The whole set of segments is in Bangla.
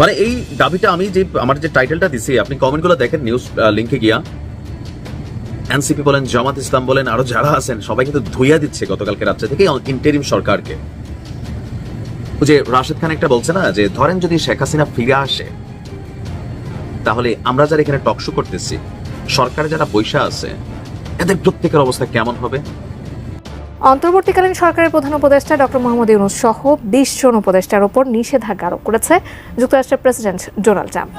মানে এই দাবিটা আমি যে, আমার যে টাইটেলটা দিছি, আপনি কমেন্টগুলো দেখেন নিউজ লিংকে গিয়া। এনসিপি বলেন, জামাত ইসলাম বলেন, আরও যারা আছেন, সবাই কিন্তু ধুইয়া দিচ্ছে গতকালকে রাত্রে থেকে ইন্টারিম সরকারকে। যে রাশেদ খান একটা বলছে না, যে ধরেন যদি শেখ হাসিনা ফিরে আসে, তাহলে আমরা যারা এখানে টকশো করতেছি, সরকারে যারা পয়সা আছে, এদের প্রত্যেকের অবস্থা কেমন হবে? অন্তর্বর্তীকালীন সরকারের প্রধান উপদেষ্টা ডক্টর মোহাম্মদ ইউনুস সহ বিশ জন উপদেষ্টার ওপর নিষেধাজ্ঞা আরোপ করেছে যুক্তরাষ্ট্রের প্রেসিডেন্ট ডোনাল্ড ট্রাম্প।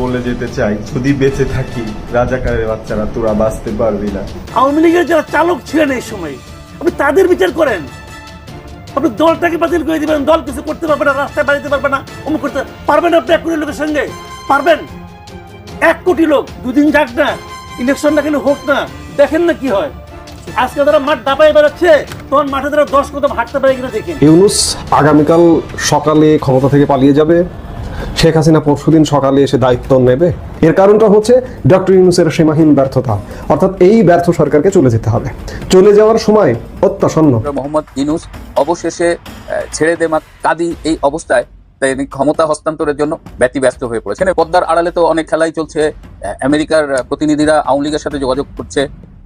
বলে যেতে চাই যদি বেঁচে থাকি রাজাকারের বাচ্চারা তোরা বাঁচতে পারবি না। আওয়ামী লীগের যারা চালক ছিলেন এই সময় আপনি তাদের বিচার করেন। আপনি দলটাকে বাতিল করে দিবেন, দল কিছু করতে পারবে না, রাস্তায় বাড়িতে পারবে না, অমুক করতে পারবেন আপনি এক কোটি লোকের সঙ্গে? পারবেন? এক কোটি লোক, দুদিন যাক না, ইলেকশনটা কিন্তু হোক না, দেখেন না কি হয়। আজকে তারা মাঠ দাপায় বেড়াচ্ছে, তখন মাঠে তারা দশ কদম হাঁটতে পারে কিনা দেখেন। ইউনুস, আগামীকাল সকালে ক্ষমতা থেকে পালিয়ে যাবে। শেখ হাসিনা পরশুদিন সকালে এসে দায়িত্ব নেবে। এর কারণটা হচ্ছে ডক্টর ইউনুসের সীমাহীন ব্যর্থতা। অর্থাৎ এই ব্যর্থ সরকারকে চলে যেতে হবে। চলে যাওয়ার সময় অত্যাসন্ন মোহাম্মদ ইনুস অবশেষে আহ, ছেড়ে দে মা কাদি এই অবস্থায় তিনি ক্ষমতা হস্তান্তরের জন্য ব্যতিব্যস্ত হয়ে পড়েছেন। পদ্মার আড়ালে তো অনেক খেলাই চলছে। আহ, আমেরিকার প্রতিনিধিরা আওয়ামী লীগের সাথে যোগাযোগ করছে।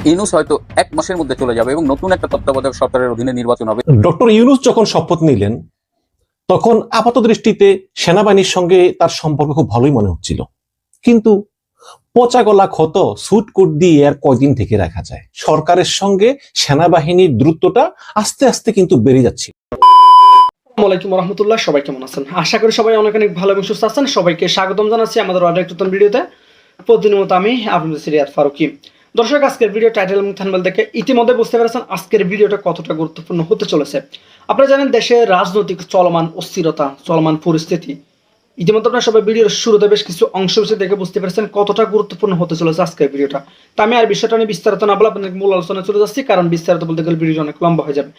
ইউনুস হয়তো এক মাসের মধ্যে চলে যাবে এবং নতুন একটা তত্ত্বাবধায়ক সরকারের অধীনে নির্বাচন হবে। ডক্টর ইউনুস যখন শপথ নিলেন তখন আপাত দৃষ্টিতে সেনাবাহিনীর সঙ্গে তার সম্পর্ক খুব ভালোই মনে হচ্ছিল। কিন্তু পচা গলা ক্ষত, সুট কোট দিয়ে আর কয়দিন থেকে রাখা যায়। সরকারের সঙ্গে সেনাবাহিনীর দ্রুতটা আস্তে আস্তে কিন্তু বেড়ে যাচ্ছে। আসসালামাইকুম রহমতুল্লাহ সবাই কেমন আছেন? আশা করি সবাই অনেক অনেক ভালো এবং সুস্থ আছেন। সবাইকে স্বাগতম জানাচ্ছি আমাদের অর্ডার একটু ভিডিওতে। প্রতিদিনের মতো আমি আপনাদের সিরিয়াত ফারুকি। দর্শক, আজকের ভিডিও টাইটেল এবং থানবেল দেখে ইতিমধ্যে বুঝতে পেরেছেন আজকের ভিডিওটা কতটা গুরুত্বপূর্ণ হতে চলেছে। আপনারা জানেন, দেশে রাজনৈতিক চলমান অস্থিরতা, চলমান পরিস্থিতি। ইতিমধ্যে আপনারা সবাই ভিডিওর শুরুতে বেশ কিছু অংশ দেখে বুঝতে পেরেছেন কতটা গুরুত্বপূর্ণ হতে চলেছে আজকের ভিডিওটা তা আমি আর বিষয়টা নিয়ে বিস্তারিত না বলে আপনাদের মূল আলোচনা চলে যাচ্ছি, কারণ বিস্তারিত বলতে গেলে ভিডিও অনেক লম্বা হয়ে যাবে।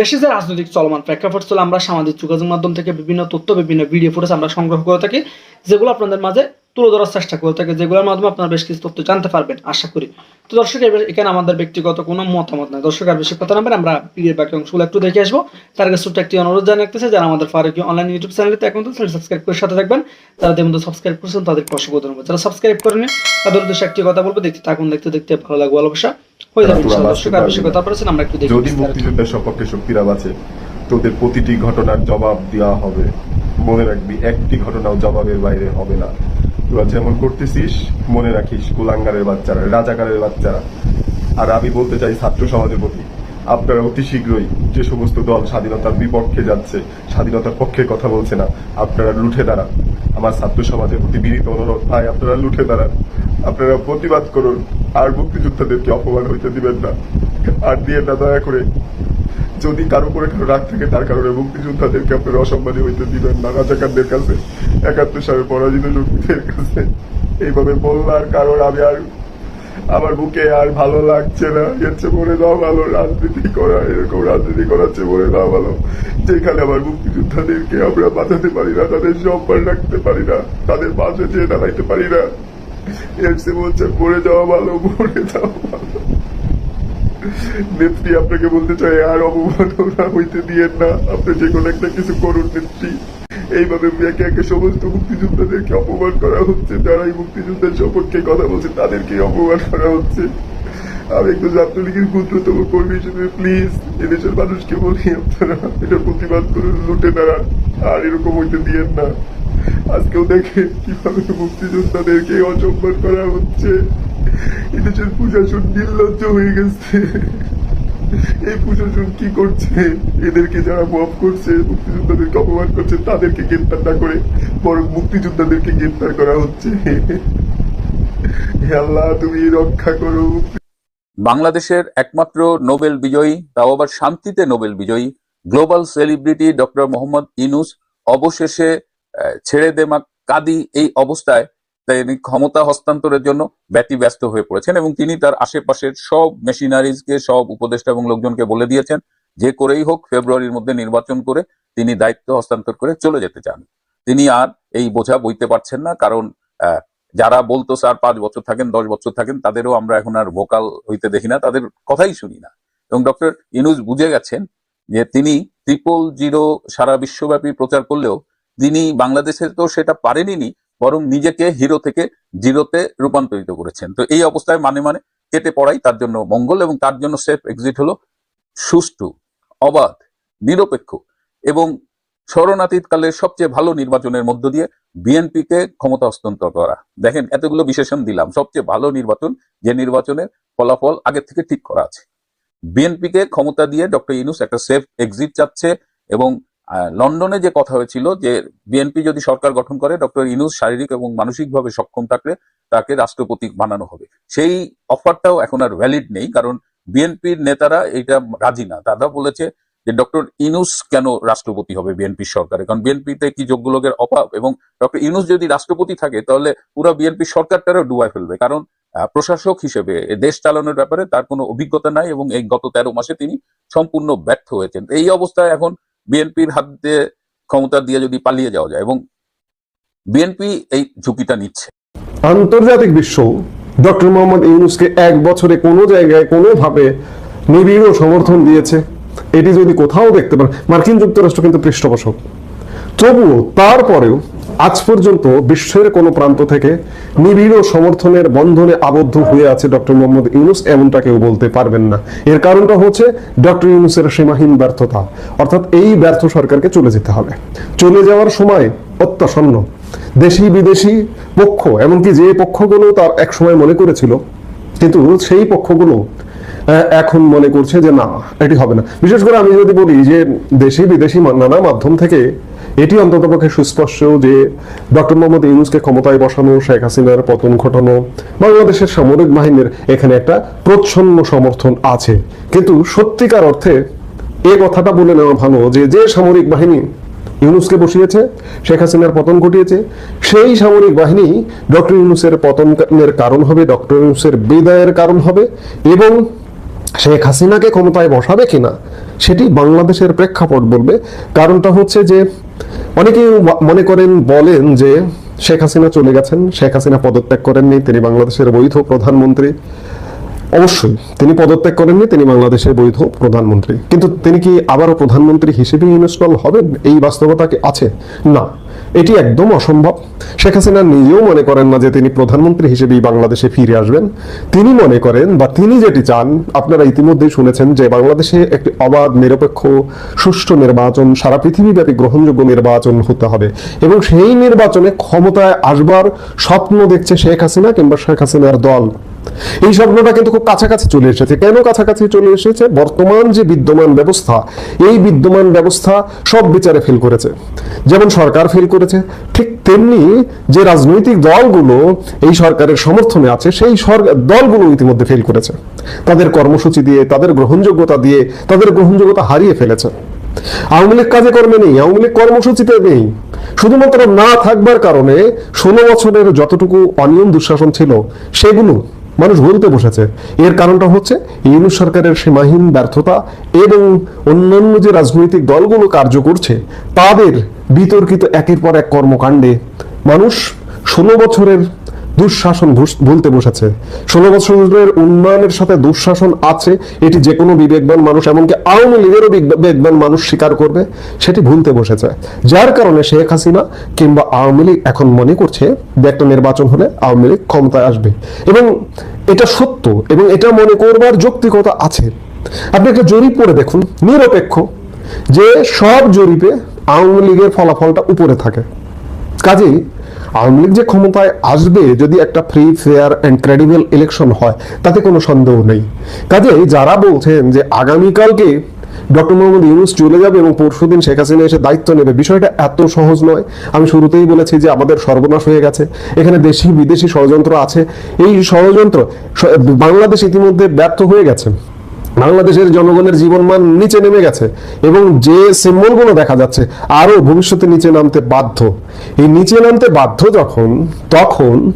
দেশে যে রাজনৈতিক চলমান প্রেক্ষাপট চলে, আমরা সামাজিক যোগাযোগ মাধ্যম থেকে বিভিন্ন তথ্য, বিভিন্ন ভিডিও ফুটেজ আমরা সংগ্রহ করে থাকি, যেগুলো আপনাদের মাঝে তুলে ধরার চেষ্টা করে থাকি যেগুলোর মাধ্যমে আপনারা বেশ কিছু তথ্য জানতে পারবেন আশা করি। তো দর্শক এখানে আমাদের ব্যক্তিগত কোনো মতামত নাই। দর্শক আর বেশি কথা না আমরা ভিডিওর বাকি অংশগুলো একটু দেখে আসব। তার কাছে ছোট্ট একটি অনুরোধ জানিয়ে রাখতেছে যারা আমাদের ফারুকি অনলাইন ইউটিউব চ্যানেলতে এখন সাবস্ক্রাইব করে সাথে থাকবেন যারা দেবেন সাবস্ক্রাইব করছেন তাদেরকে অসংখ্য ধন্যবাদ যারা সাবস্ক্রাইব করেনি তাদের উদ্দেশ্যে একটি কথা বলব দেখতে থাকুন দেখতে দেখতে ভালো লাগবে ভালোবাসা হয়ে যাবে। দর্শক আর বেশি কথা বলেছেন আমরা একটু দেখি যদি বিস্তারিত। মুক্তিযুদ্ধের সপক্ষে শক্তিরা বাঁচে তোদের প্রতিটি ঘটনার জবাব দেওয়া হবে। মনে রাখবি একটি ঘটনাও জবাবের বাইরে হবে না। তোরা যেমন করতেছিস, মনে রাখিস, কুলাঙ্গারের বাচ্চারা, রাজাকারের বাচ্চারা। আর আমি বলতে চাই, ছাত্র সমাজের প্রতি, আপনারা অতি শীঘ্রই যে সমস্ত দল স্বাধীনতার বিপক্ষে যাচ্ছে, স্বাধীনতার পক্ষে কথা বলছে না, আপনারা লুঠে দাঁড়ান। আমার ছাত্র সমাজের প্রতি বিনীত অনুরোধ, ভাই, আপনারা লুঠে দাঁড়ান। আপনারা প্রতিবাদ করুন, আর মুক্তিযোদ্ধাদেরকে অপমান হইতে দিবেন না। আর দিয়ে না দয়া করে। যদি কারও করে কারও রাগ থাকে, তার কারণে মুক্তিযোদ্ধাদেরকে আপনারা অসম্মানী হইতে দিবেন না, রাজাকারদের কাছে। একাত্তর সালে পরাজিত শক্তিদের কাছে এইভাবে বললার কারণ আমি আর আমার বুকে আর ভালো লাগছে না। চেয়ে মরে যাওয়া ভালো রাজনীতি করা, এরকম রাজনীতি করার চেয়ে মরে যাওয়া ভালো। যেখানে আমার মুক্তিযোদ্ধাদেরকে আমরা বাঁচাতে পারি না, তাদের সম্মান রাখতে পারি না, তাদের পাশে যেয়ে দাঁড়াইতে পারি না। এর চেয়ে বলছে, মরে যাওয়া ভালো, মরে যাওয়া ভালো। নেত্রী, আপনাকে বলতে চাই, আর অবমাননা হইতে দিয়েন না। আপনি যে কোনো একটা কিছু করুন, নেত্রী। এইভাবে একে একে সমস্ত মুক্তিযোদ্ধাদেরকে অপমান করা হচ্ছে, যারা এই মুক্তিযুদ্ধের সপক্ষে কথা বলছে তাদেরকে অপমান করা হচ্ছে। আমি একটু ছাত্রলীগের ক্ষুদ্রতম কর্মী হিসেবে প্লিজ এদেশের মানুষকে বলি, আপনারা এটা প্রতিবাদ করুন, লুটে দাঁড়ান আর এরকম হইতে দিয়েন না। আজকেও দেখেন কীভাবে মুক্তিযোদ্ধাদেরকে অসম্মান করা হচ্ছে। এদেশের প্রশাসন নির্লজ্জ হয়ে গেছে। এই প্রশাসন কি করছে? এদেরকে যারা মফ করছে, মুক্তিযোদ্ধাদেরকে অপমান করছে, তাদেরকে গ্রেপ্তার না করে বরং মুক্তিযোদ্ধাদেরকে গ্রেপ্তার করা হচ্ছে। আল্লাহ, তুমি রক্ষা করো। বাংলাদেশের একমাত্র নোবেল বিজয়ী, তাও আবার শান্তিতে নোবেল বিজয়ী, global celebrity doctor Mohammad Yunus অবশেষে ছেড়ে দেমা কাদি এই অবস্থায় তিনি ক্ষমতা হস্তান্তরের জন্য ব্যতি ব্যস্ত হয়ে পড়েছেন এবং তিনি তার আশেপাশের সব মেশিনারিজকে, সব উপদেষ্টা এবং লোকজনকে বলে দিয়েছেন, যে করেই হোক ফেব্রুয়ারির মধ্যে নির্বাচন করে তিনি দায়িত্ব হস্তান্তর করে চলে যেতে চান। তিনি আর এই বোঝা বইতে পারছেন না, কারণ যারা বলতো, স্যার, পাঁচ বছর থাকেন, দশ বছর থাকেন, তাদেরও আমরা এখন আর ভোকাল হইতে দেখি না, তাদের কথাই শুনি না। এবং ডক্টর ইনুজ বুঝে গেছেন যে তিনি ট্রিপল জিরো সারা বিশ্বব্যাপী প্রচার করলেও তিনি বাংলাদেশে তো সেটা পারেনি বরং নিজেকে হিরো থেকে জিরোতে রূপান্তরিত করেছেন। তো এই অবস্থায় মানে মানে কেটে পড়াই তার জন্য মঙ্গল এবং তার জন্য সেফ এক্সিট হলো সুষ্ঠু, অবাধ, নিরপেক্ষ এবং স্মরণাতীতকালের সবচেয়ে ভালো নির্বাচনের মধ্য দিয়ে বিএনপিকে ক্ষমতা হস্তান্তর করা। দেখেন, এতগুলো বিশেষণ দিলাম। সবচেয়ে ভালো নির্বাচন যে নির্বাচনের ফলাফল আগে থেকে ঠিক করা আছে। বিএনপিকে ক্ষমতা দিয়ে ডক্টর ইনুস একটা সেফ এক্সিট চাচ্ছে এবং লন্ডনে যে কথা হয়েছিল যে বিএনপি যদি সরকার গঠন করে, ডক্টর ইনুস শারীরিক এবং মানসিকভাবে সক্ষম থাকলে তাকে রাষ্ট্রপতি বানানো হবে। সেই অফারটাও এখন আর ভ্যালিড নেই, কারণ বিএনপির নেতারা এটা রাজি না। তারা বলেছে যে ডক্টর ইনুস কেন রাষ্ট্রপতি হবে বিএনপির সরকারে? কারণ বিএনপিতে কি যোগ্য লোকের অভাব? এবং ডক্টর ইনুস যদি রাষ্ট্রপতি থাকে, তাহলে পুরো বিএনপি সরকারটারও ডুবাই ফেলবে। কারণ প্রশাসক হিসেবে দেশ চালানোর ব্যাপারে তার কোনো অভিজ্ঞতা নাই এবং এই গত তেরো মাসে তিনি সম্পূর্ণ ব্যর্থ হয়েছেন। এই অবস্থায় এখন বিএনপির হাত দিয়ে ক্ষমতা দিয়ে যদি পালিয়ে যাওয়া যায় এবং বিএনপি এই ঝুঁকিটা নিচ্ছে। আন্তর্জাতিক বিশ্ব ডক্টর মোহাম্মদ ইউনুসকে এক বছরে কোনো জায়গায় কোনোভাবে নিবিড় সমর্থন দিয়েছে, এটি যদি কোথাও দেখতে পান, মার্কিন যুক্তরাষ্ট্র কিন্তু পৃষ্ঠপোষক। তবুও তারপরেও আজ পর্যন্ত বিশ্বের কোনো প্রান্ত থেকে নিবিড় সমর্থনের বন্ধনে আবদ্ধ হয়ে আছে ডক্টর মোহাম্মদ ইউনুস এমনটা কেউ বলতে পারবেন না। এর কারণটা হচ্ছে ডক্টর ইউনুসের সীমাহীন ব্যর্থতা। অর্থাৎ এই ব্যর্থ সরকারকে চলে যেতে হবে। চলে যাওয়ার সময় অত্যাসন্ন দেশি বিদেশি পক্ষ, এমনকি যে পক্ষগুলো তার এক সময় মনে করেছিল, কিন্তু সেই পক্ষগুলো এখন মনে করছে যে না, এটি হবে না। বিশেষ করে আমি যদি বলি যে দেশি বিদেশি নানা মাধ্যম থেকে এটি অন্ততপক্ষে সুস্পষ্ট যে ডক্টর মোহাম্মদ ইউনুসকে ক্ষমতায় বসানো, শেখ হাসিনার পতন ঘটানো, বাংলাদেশের সামরিক বাহিনীর এখানে একটা প্রচ্ছন্ন সমর্থন আছে। কিন্তু সত্যিকার অর্থে এ কথাটা বলে নেওয়া ভালো যে যে সামরিক বাহিনী ইউনুসকে বসিয়েছে, শেখ হাসিনার পতন ঘটিয়েছে, সেই সামরিক বাহিনী ডক্টর ইউনুসের পতনের কারণ হবে, ডক্টর ইউনুসের বিদায়ের কারণ হবে এবং শেখ হাসিনাকে ক্ষমতায় বসাবে কিনা, সেটি বাংলাদেশের প্রেক্ষাপট বলবে। কারণটা হচ্ছে যে অনেকেই মনে করেন, বলেন যে শেখ হাসিনা চলে গেছেন, শেখ হাসিনা পদত্যাগ করেননি, তিনি বাংলাদেশের বৈধ প্রধানমন্ত্রী। অবশ্যই, তিনি পদত্যাগ করেননি, তিনি বাংলাদেশের বৈধ প্রধানমন্ত্রী। কিন্তু তিনি কি আবারও প্রধানমন্ত্রী হিসেবে ইনস্টল হবেন এই বাস্তবতা আছে? না। এটি একদম অসম্ভব। শেখ হাসিনা নিজেও মনে করেন না যে তিনি প্রধানমন্ত্রী হিসেবেই বাংলাদেশে ফিরে আসবেন। তিনি মনে করেন বা তিনি যেটি চান, আপনারা ইতিমধ্যেই শুনেছেন যে বাংলাদেশে একটি অবাধ, নিরপেক্ষ, সুষ্ঠু নির্বাচন, সারা পৃথিবীব্যাপী গ্রহণযোগ্য নির্বাচন হতে হবে। এবং সেই নির্বাচনে ক্ষমতায় আসবার স্বপ্ন দেখছে শেখ হাসিনা কিংবা শেখ হাসিনার দল। এই স্বপ্নটা কিন্তু খুব কাছাকাছি চলে এসেছে। কেন কাছাকাছি চলে এসেছে? বর্তমান যে বিদ্যমান ব্যবস্থা, এই বিদ্যমান ব্যবস্থা সব বিচারে ফেল করেছে। যেমন সরকার ফেল করেছে, ঠিক তেমনি যে রাজনৈতিক দলগুলো এই সরকারের সমর্থনে আছে, সেই দলগুলো ইতিমধ্যে ফেল করেছে। তাদের কর্মসূচি দিয়ে, তাদের গ্রহণযোগ্যতা দিয়ে, তাদের গ্রহণযোগ্যতা হারিয়ে ফেলেছে। আওয়ামী লীগ কাজে কর্মে নেই, আওয়ামী লীগ কর্মসূচিতে নেই। শুধুমাত্র না থাকবার কারণে ষোলো বছরের যতটুকু অনিয়ম দুঃশাসন ছিল, সেগুলো মানুষ বলতে বসেছে। এর কারণটা হচ্ছে ইউনু সরকারের সীমাহীন ব্যর্থতা এবং অন্যান্য যে রাজনৈতিক দলগুলো কার্য করছে, তাদের বিতর্কিত একের পর এক কর্মকাণ্ডে মানুষ ষোলো বছরের দুঃশাসন ভুলতে বসেছে। ষোলো বছরের উন্নয়নের সাথে দুঃশাসন আছে, এটি যে কোনো বিবেকবান মানুষ, এমনকি আওয়ামী লীগেরও বিবেকবান মানুষ স্বীকার করবে, সেটি ভুলতে বসেছে। যার কারণে শেখ হাসিনা কিংবা আওয়ামী লীগ এখন মনে করছে যে একটা নির্বাচন হলে আওয়ামী লীগ ক্ষমতায় আসবে। এবং এটা সত্য, এবং এটা মনে করবার যৌক্তিকতা আছে। আপনি একটা জরিপ করে দেখুন, নিরপেক্ষ, যে সব জরিপে আওয়ামী লীগের ফলাফলটা উপরে থাকে। কাজেই আওয়ামী লীগ যে ক্ষমতায় আসবে যদি একটা free fair and credible election হয়, তাতে কোনো সন্দেহ নেই। কাজেই যারা বলছেন যে আগামীকালকে ডক্টর মোহাম্মদ ইউনুস চলে যাবে এবং পরশুদিন শেখ হাসিনা এসে দায়িত্ব নেবে, বিষয়টা এত সহজ নয়। আমি শুরুতেই বলেছি যে আমাদের সর্বনাশ হয়ে গেছে। এখানে দেশি, বিদেশি ষড়যন্ত্র আছে। এই ষড়যন্ত্র বাংলাদেশ ইতিমধ্যে ব্যর্থ হয়ে গেছে। বাংলাদেশের জনগণের জীবনমান নিচে নেমে গেছে এবং যে সিম্বলগুলো দেখা যাচ্ছে, আরও ভবিষ্যতে নিচে নামতে বাধ্য। এই নিচে নামতে বাধ্য যখন, তখন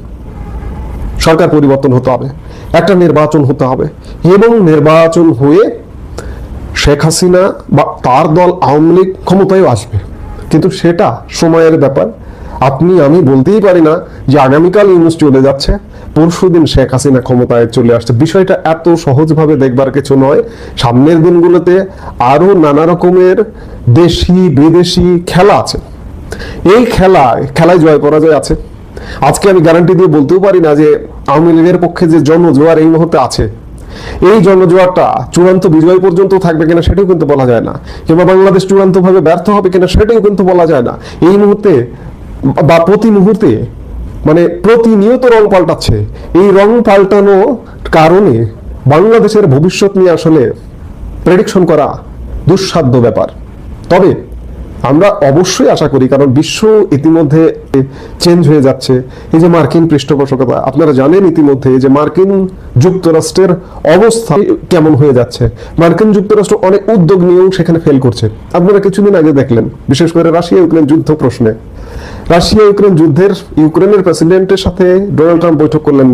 সরকার পরিবর্তন হতে হবে, একটা নির্বাচন হতে হবে। এবং নির্বাচন হয়ে শেখ হাসিনা বা তার দল আওয়ামী লীগ ক্ষমতায় আসবে। কিন্তু সেটা সময়ের ব্যাপার। আপনি, আমি বলতেই পারি না যে আগামীকাল ইউনুস চলে যাচ্ছে পরশুদিন শেখ হাসিনা ক্ষমতায় চলে আসছে। বিষয়টা এত সহজভাবে দেখবার কিছু নয়। সামনের দিনগুলোতে আরও নানা রকমের দেশি বিদেশি খেলা আছে। এই খেলা, খেলায় জয় পরাজয় আছে। আজকে আমি গ্যারান্টি দিয়ে বলতেও পারি না যে আওয়ামী লীগের পক্ষে যে জনজোয়ার এই মুহূর্তে আছে, এই জনজোয়ারটা চূড়ান্ত বিজয় পর্যন্ত থাকবে কিনা সেটাও কিন্তু বলা যায় না। কিংবা বাংলাদেশ চূড়ান্তভাবে ব্যর্থ হবে কিনা সেটাও কিন্তু বলা যায় না। এই মুহূর্তে বা প্রতি মুহূর্তে মানে প্রতিনিয়ত রং পাল্টাচ্ছে। এই রং পাল্টানো কারণে বাংলাদেশের ভবিষ্যৎ নিয়ে আসলে প্রেডিকশন করা দুঃসাধ্য ব্যাপার। তবে আমরা অবশ্যই আশা করি, কারণ বিশ্ব ইতিমধ্যে চেঞ্জ হয়ে যাচ্ছে। এই যে মার্কিন পৃষ্ঠপোষকতা, আপনারা জানেন ইতিমধ্যে যে মার্কিন যুক্তরাষ্ট্রের অবস্থা কেমন হয়ে যাচ্ছে। মার্কিন যুক্তরাষ্ট্র অনেক উদ্যোগ নিয়েও সেখানে ফেল করছে। আপনারা কিছুদিন আগে দেখলেন, বিশেষ করে রাশিয়া ইউক্রেন যুদ্ধ প্রশ্নে। রাশিয়া ইউক্রেন যুদ্ধের, ইউক্রেনের প্রেসিডেন্টের সাথে ডোনাল্ড ট্রাম্প বৈঠক করলেন,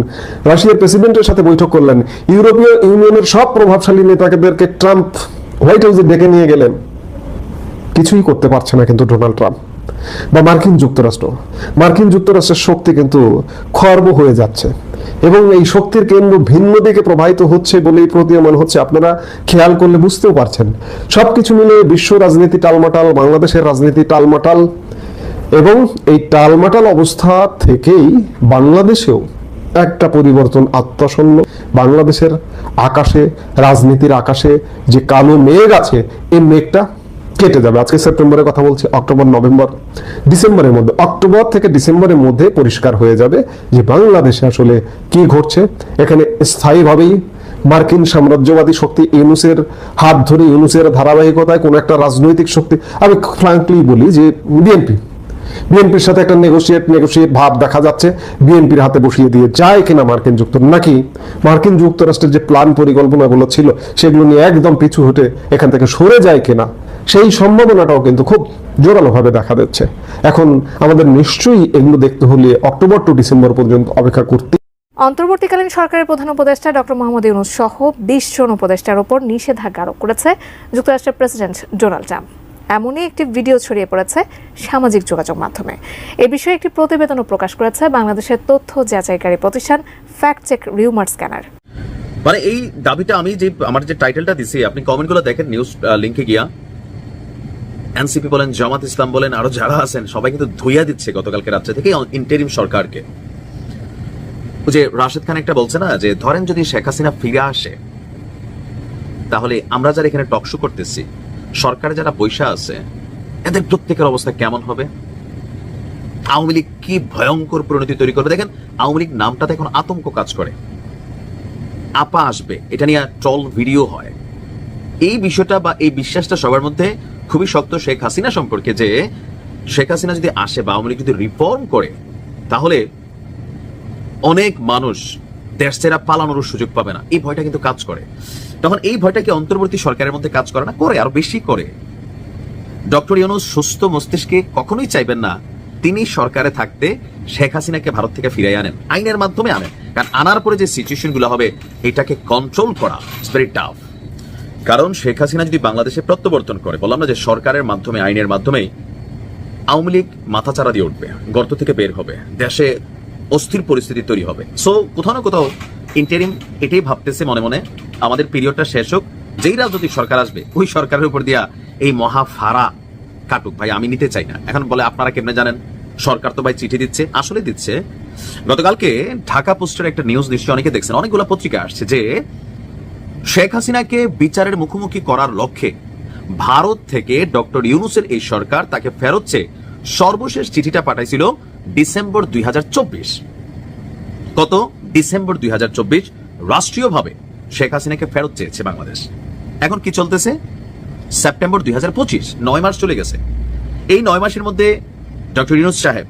রাশিয়ার প্রেসিডেন্টের সাথে বৈঠক করলেন, ইউরোপীয় ইউনিয়নের সব প্রভাবশালী নেতাদেরকে ট্রাম্প হোয়াইট হাউসে ডেকে নিয়ে গেলেন। কিছুই করতে পারছে না কিন্তু ডোনাল্ড ট্রাম্প বা মার্কিন যুক্তরাষ্ট্র। মার্কিন যুক্তরাষ্ট্রের শক্তি কিন্তু খর্ব হয়ে যাচ্ছে এবং এই শক্তির কেন্দ্র ভিন্ন দিকে প্রবাহিত হচ্ছে বলেই প্রতীয়মান হচ্ছে। আপনারা খেয়াল করলে বুঝতেও পারছেন। সবকিছু মিলে বিশ্ব রাজনীতি টালমাটাল, বাংলাদেশের রাজনীতি টালমাটাল এবং এই টালমাটাল অবস্থা থেকেই বাংলাদেশেও একটা পরিবর্তন আত্মাসন্ন। বাংলাদেশের আকাশে, রাজনীতির আকাশে যে কালো মেঘ আছে, এই মেঘটা কেটে যাবে। আজকে সেপ্টেম্বরের কথা বলছি, অক্টোবর, নভেম্বর, ডিসেম্বরের মধ্যে। অক্টোবর থেকে ডিসেম্বরের মধ্যে পরিষ্কার হয়ে যাবে যে বাংলাদেশে আসলে কি ঘটছে। এখানে স্থায়ীভাবেই মার্কিন সাম্রাজ্যবাদী শক্তি ইউনুসের হাত ধরে, ইউনুসের ধারাবাহিকতায় কোন একটা রাজনৈতিক শক্তি। আমি ফ্রাঙ্কলি বলি যে বিএনপি, বিএনপির সাথে একটা নেগোসিয়েট নেগোসিয়েট ভাব দেখা যাচ্ছে। বিএনপির হাতে বসিয়ে দিয়ে যায় কিনা মার্কিন যুক্তরাষ্ট্র নাকি মার্কিন যুক্তরাষ্ট্রের যে প্ল্যান পরিকল্পনাগুলো ছিল, সেগুলো নিয়ে একদম পিছু হটে এখান থেকে সরে যায় কিনা সেই সম্ভাবনাটাও কিন্তু খুব জোরালোভাবে দেখা দিচ্ছে। এখন আমাদের নিশ্চয়ই এগুলো দেখতে হলে অক্টোবর টু ডিসেম্বর পর্যন্ত অপেক্ষা করতে অন্তর্বর্তীকালীন সরকারের প্রধান উপদেষ্টা ডক্টর মোহাম্মদ ইউনুস সহ বিশ জন উপদেষ্টার ওপর নিষেধাজ্ঞা আরোপ করেছে যুক্তরাষ্ট্রের প্রেসিডেন্ট ডোনাল্ড ট্রাম্প। এমনই একটি ভিডিও ছড়িয়ে পড়েছে সামাজিক যোগাযোগ মাধ্যমে। এ বিষয়ে একটি প্রতিবেদনও প্রকাশ করেছে বাংলাদেশের তথ্য যাচাইকারী প্রতিষ্ঠান ফ্যাক্ট চেক রিউমার স্ক্যানার। মানে এই দাবিটা আমি যে আমার যে টাইটেলটা দিছি আপনি কমেন্টগুলো দেখেন নিউজ লিঙ্কে গিয়া। এনসিপি বলেন, জামাত ইসলাম বলেন, আরও যারা আছেন, সবাই কিন্তু ধুইয়া দিচ্ছে গতকালকে রাত্রে থেকে ইন্টারিম সরকারকে। যে রাশেদ খান একটা বলছে না, যে ধরেন যদি শেখ হাসিনা ফিরে আসে, তাহলে আমরা যারা এখানে টকশো করতেছি, সরকারে যারা পয়সা আছে, এদের প্রত্যেকের অবস্থা কেমন হবে? আওয়ামী লীগ কি ভয়ঙ্কর পরিণতি তৈরি করবে? দেখেন, আওয়ামী লীগ নামটাতে এখন আতঙ্ক কাজ করে। আপা আসবে, এটা নিয়ে ট্রল ভিডিও হয়। এই বিষয়টা বা এই বিশ্বাসটা সবার মধ্যে খুবই শক্ত শেখ হাসিনা সম্পর্কে যে শেখ হাসিনা যদি আসে বা আওয়ামী যদি রিফর্ম করে, তাহলে অনেক মানুষ দেশ ছেড়া পালানোর সুযোগ পাবে না। এই ভয়টা কিন্তু কাজ করে। তখন এই ভয়টা কি অন্তর্বর্তী সরকারের মধ্যে কাজ করে না? করে, আরও বেশি করে। ডক্টর ইউনুস সুস্থ মস্তিষ্কে কখনোই চাইবেন না তিনি সরকারে থাকতে শেখ হাসিনাকে ভারত থেকে ফিরিয়ে আনেন, আইনের মাধ্যমে আনেন। কারণ আনার পরে যে সিচুয়েশনগুলো হবে, এটাকে কন্ট্রোল করা ভেরি টাফ কারণ শেখ হাসিনা যদি বাংলাদেশে প্রত্যাবর্তন করে, বললাম না যে সরকারের মাধ্যমে, আইনের মাধ্যমে আওয়ামী লীগ মাথাচাড়া দিয়ে উঠবে, গর্ত থেকে বের হবে, দেশে অস্থির পরিস্থিতি তৈরি হবে। সো কোথাও না কোথাও ইন্টারিম এটাই ভাবতেছে মনে মনে, আমাদের পিরিয়ডটা শেষ হোক, যেই রাজনৈতিক সরকার আসবে, ওই সরকারের উপর দিয়া এই মহা ফাড়া কাটুক। ভাই, আমি নিতে চাই না। এখন বলে আপনারা কেমনে জানেন? সরকার তো ভাই চিঠি দিচ্ছে, আসলে দিচ্ছে। গতকালকে ঢাকা পোস্টের একটা নিউজ নিশ্চয়ই অনেকে দেখছেন, অনেকগুলো পত্রিকা আসছে যে শেখ হাসিনাকে বিচারের মুখোমুখি করার লক্ষ্যে ভারত থেকে ডক্টর ইউনুসের এই সরকার তাকে ফেরত চেয়ে সর্বশেষ চিঠিটা পাঠাইছিল ডিসেম্বর দুই হাজার চব্বিশ। কত? ডিসেম্বর দুই হাজার চব্বিশ। রাষ্ট্রীয়ভাবে শেখ হাসিনাকে ফেরত চেয়েছে বাংলাদেশ। এখন কি চলতেছে? সেপ্টেম্বর দুই নয় মাস চলে গেছে। এই নয় মাসের মধ্যে ডক্টর ইউনুস সাহেব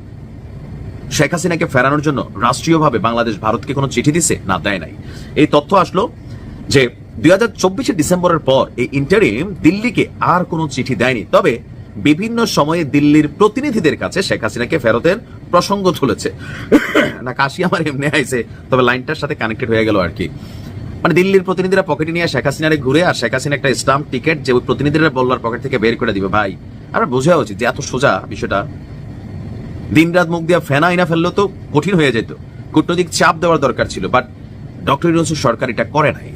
শেখ হাসিনাকে ফেরানোর জন্য রাষ্ট্রীয়ভাবে বাংলাদেশ ভারতকে কোনো চিঠি দিছে না দেয় নাই। এই তথ্য আসলো যে দুই হাজার চব্বিশে ডিসেম্বরের পর এই ইন্টারিম দিল্লিকে আর কোনো চিঠি দেয়নি। তবে বিভিন্ন সময়ে দিল্লির প্রতিনিধিদের কাছে শেখ হাসিনাকে ফেরতের প্রসঙ্গ তুলেছে। না, কাশি আমার এমনি আইছে, তবে লাইনটার সাথে কানেক্টেড হয়ে গেল আর কি। মানে দিল্লির প্রতিনিধিরা পকেটে নিয়ে শেখ হাসিনারে ঘুরে আর শেখ হাসিনা একটা স্টাম্প টিকিট যে ওই প্রতিনিধিরা বললার পকেট থেকে বের করে দিবে। ভাই, আমরা বোঝা উচিত যে এত সোজা বিষয়টা। দিনরাত মুখ দিয়া ফেনা আইনা ফেলল তো কঠিন হয়ে যেত। কূটনৈতিক চাপ দেওয়ার দরকার ছিল বাট ডক্টর ইউনুসের সরকার এটা করে নাই।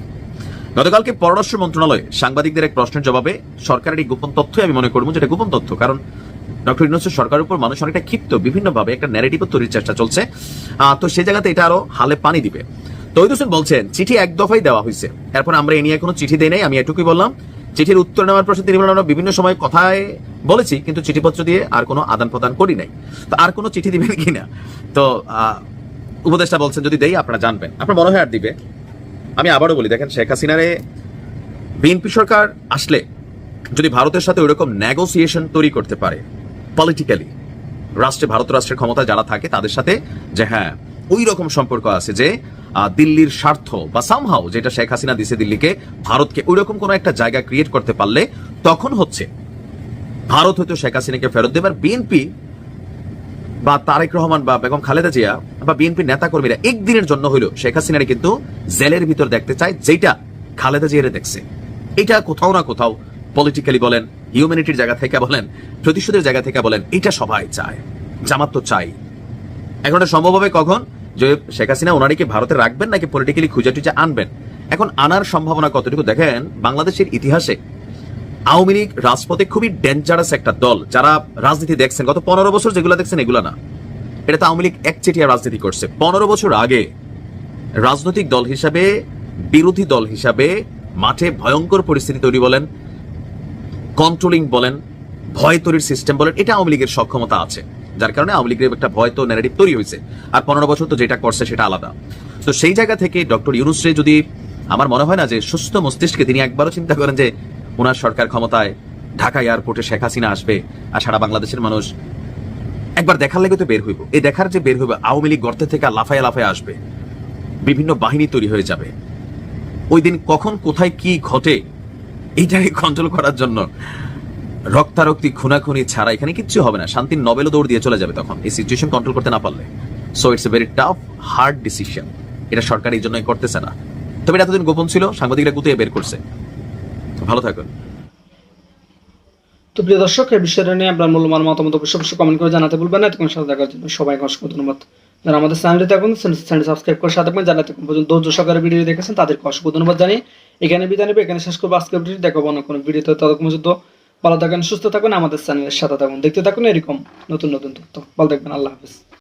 গতকালকে পররাষ্ট্র মন্ত্রণালয়ে সাংবাদিকদের এক প্রশ্নের জবাবে সরকারের এই গোপন তথ্যই আমি মনে করব যেটা গোপন তথ্য, কারণ ডক্টর ইউনুসের সরকারের উপর মানুষ অনেকটা ক্ষিপ্ত, বিভিন্নভাবে একটা ন্যারেটিভ তৈরির চেষ্টা চলছে। তো সেই জায়গাতে এটা আরও হালে পানি দিবে। হোসেন বলছেন, চিঠি এক দেওয়া হয়েছে। এরপর আমরা এ নিয়ে কোনো চিঠি দেই নাই, আমি এটুকুই বললাম। চিঠির উত্তর নেওয়ার প্রশ্নে তিনি আমরা বিভিন্ন সময় কথায় বলেছি, কিন্তু চিঠিপত্র দিয়ে আর কোনো আদান প্রদান করি নাই। তো আর কোনো চিঠি দিবেন কিনা? তো উপদেষ্টা বলছেন, যদি দেই, আপনারা জানবেন। আপনার মনে হয় আর দিবে? আমি আবারও বলি, দেখেন শেখ হাসিনারে বিএনপি সরকার আসলে যদি ভারতের সাথে ওইরকম নেগোসিয়েশন তৈরি করতে পারে পলিটিক্যালি রাষ্ট্রে, ভারত রাষ্ট্রের ক্ষমতা যারা থাকে তাদের সাথে, যে হ্যাঁ ওই রকম সম্পর্ক আছে যে দিল্লির স্বার্থ বা সামহাও যেটা শেখ হাসিনা দিছে দিল্লিকে, ভারতকে ওই রকম কোনো একটা জায়গা ক্রিয়েট করতে পারলে তখন হচ্ছে, ভারত হয়তো শেখ হাসিনাকে ফেরত দেবে আর বিএনপি বা তারেক রহমান বা বেগম খালেদা জিয়া বা বিএনপি নেতা কর্মীরা একদিনের জন্য হইল শেখ হাসিনারে কিন্তু জেলের ভিতর দেখতে চায় যেটা খালেদা জিয়ারে দেখছে। এটা কোথাও না কোথাও পলিটিক্যালি বলেন হিউম্যানিটির জায়গা থেকে বলেন, প্রতিশোধের জায়গা থেকে বলেন, এটা সবাই চায়, জামাত তো চাই এখন এটা সম্ভব হবে কখন? যে শেখ হাসিনা ওনারিকে ভারতে রাখবেন নাকি পলিটিক্যালি খুঁজে টুজে আনবেন? এখন আনার সম্ভাবনা কতটুকু? দেখেন, বাংলাদেশের ইতিহাসে আওয়ামী লীগ রাজপথে খুবই ডেঞ্জারাস একটা দল। যারা রাজনীতি দেখছেন, গত পনেরো বছর যেগুলো দেখছেন, এগুলো না। এটা তো আওয়ামী লীগ একচেটিয়া রাজনীতি করছে। পনেরো বছর আগে রাজনৈতিক দল হিসাবে, বিরোধী দল হিসাবে মাঠে ভয়ঙ্কর পরিস্থিতি তৈরি বলেন কন্ট্রোলিং বলেন, ভয় তৈরির সিস্টেম বলেন, এটা আওয়ামী লীগের সক্ষমতা আছে। যার কারণে আওয়ামী লীগের একটা ভয় তো ন্যারেটিভ তৈরি হয়েছে। আর পনেরো বছর তো যেটা করছে সেটা আলাদা। তো সেই জায়গা থেকে ডক্টর ইউনুসরে যদি, আমার মনে হয় না যে সুস্থ মস্তিষ্কে তিনি একবারও চিন্তা করেন যে ওনার সরকার ক্ষমতায় ঢাকা এয়ারপোর্টে শেখ হাসিনা আসবে আর সারা বাংলাদেশের মানুষ একবার দেখার লেগে তো বের হইব। এই দেখার যে বের হইব, আওয়ামী লীগ গর্তে থেকে লাফায় লাফায় আসবে। বিভিন্ন বাহিনী তৈরি হয়ে যাবে। ওই দিন কখন, কোথায়, কি ঘটে, এইটাকে কন্ট্রোল করার জন্য রক্তারক্তি, খুনাখুনি ছাড়া এখানে কিচ্ছু হবে না। শান্তির নবেলও দৌড় দিয়ে চলে যাবে তখন। এই সিচুয়েশন কন্ট্রোল করতে না পারলে। So it's a very tough hard decision এটা সরকার এই জন্যই করতেছে না। তবে এতদিন গোপন ছিল, সাংবাদিকরা গুতিয়ে বের করছে। ভালো থাকুন। তো প্রিয় দর্শক, এই বিষয়টা নিয়ে আপনার মূল্যবান মতামত অবশ্যই অবশ্যই কমেন্ট করে জানাতে ভুলবেন না। এতক্ষণ সাথে দেখার জন্য সবাইকে অসংখ্য ধন্যবাদ। যারা আমাদের চ্যানেলটি থাকুন চ্যানেল সাবস্ক্রাইব করে সাথে থাকবেন যারা পর্যন্ত ধৈর্য সহকারে ভিডিও দেখেছেন, তাদেরকে অসংখ্য ধন্যবাদ জানিয়ে এখানে বিদায় নেবে। এখানে শেষ করব আজকের ভিডিও দেখাবো অন্য কোনো ভিডিওতে ততক্ষণ পর্যন্ত ভালো থাকেন, সুস্থ থাকুন। আমাদের চ্যানেলের সাথে থাকুন। দেখতে থাকুন, এরকম নতুন নতুন তথ্য। ভালো থাকবেন। আল্লাহ হাফিজ।